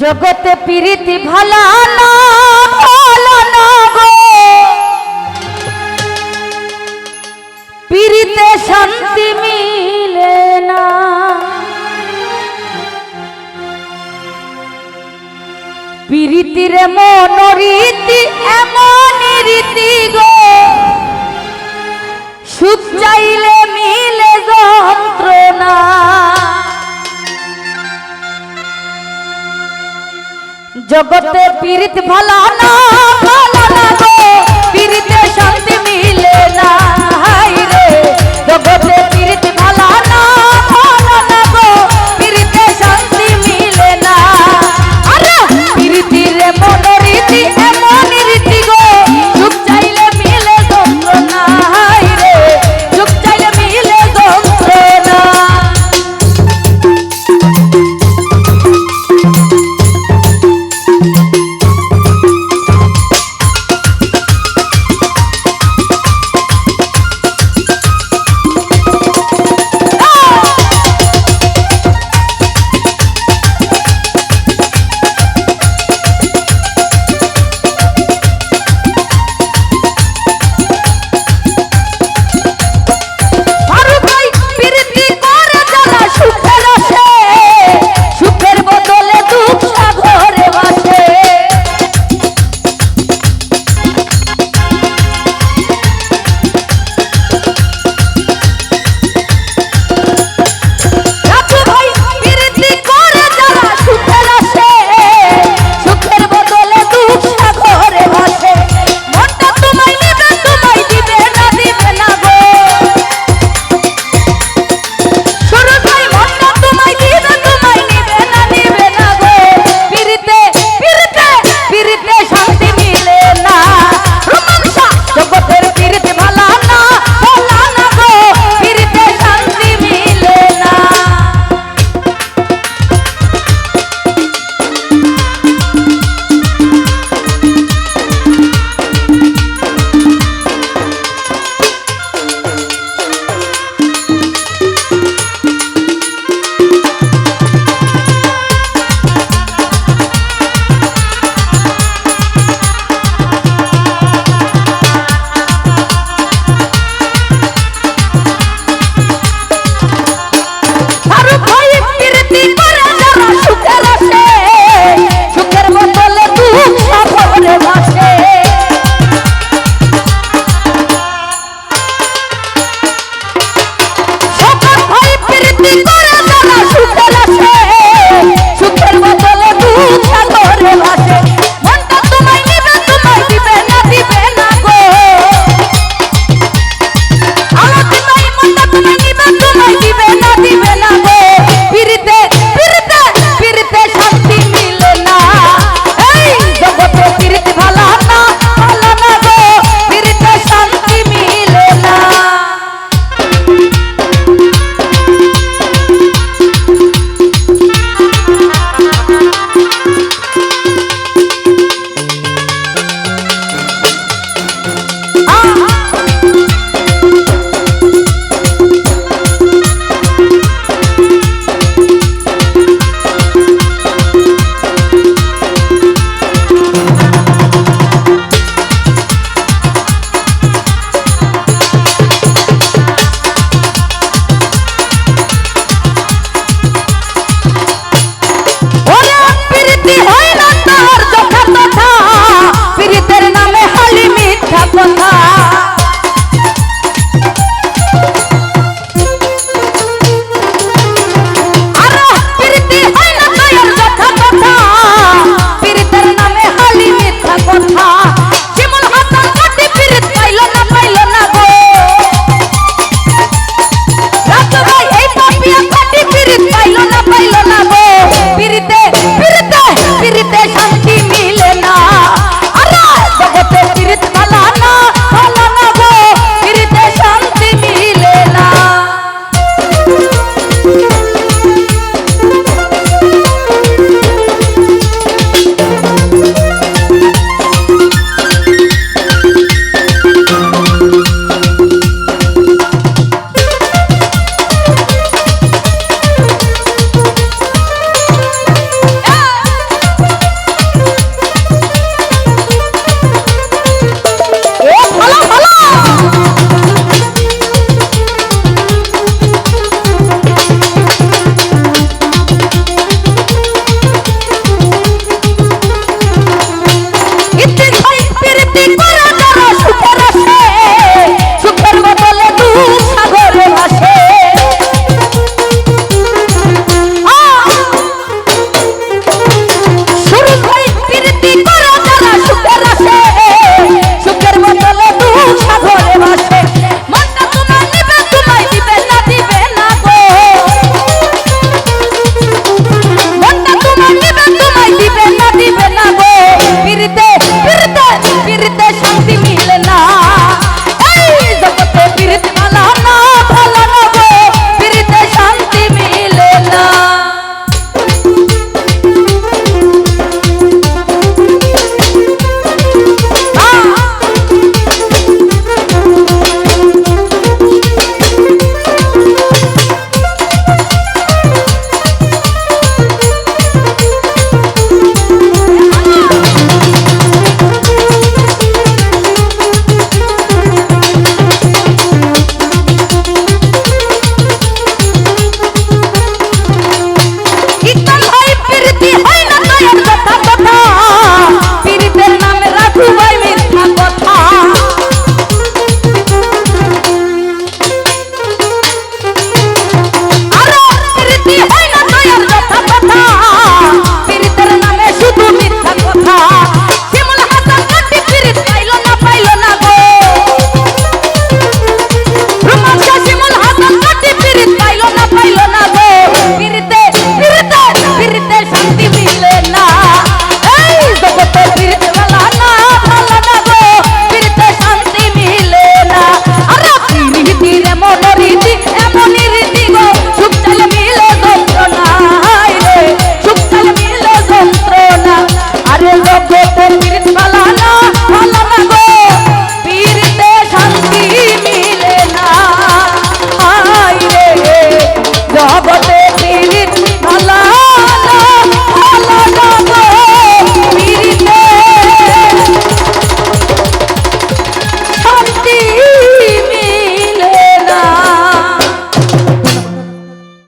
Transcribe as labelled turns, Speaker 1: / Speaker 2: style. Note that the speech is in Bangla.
Speaker 1: জগতে প্রীতি ভালো না ভালো না গো। প্রীতে শান্তি মিলে না। প্রীতির মন রীতি, এমন রীতি গো। সুখ চাইলে মিলে যন্ত্রণা। জগতে পীড়িত ভালো না mi corazón.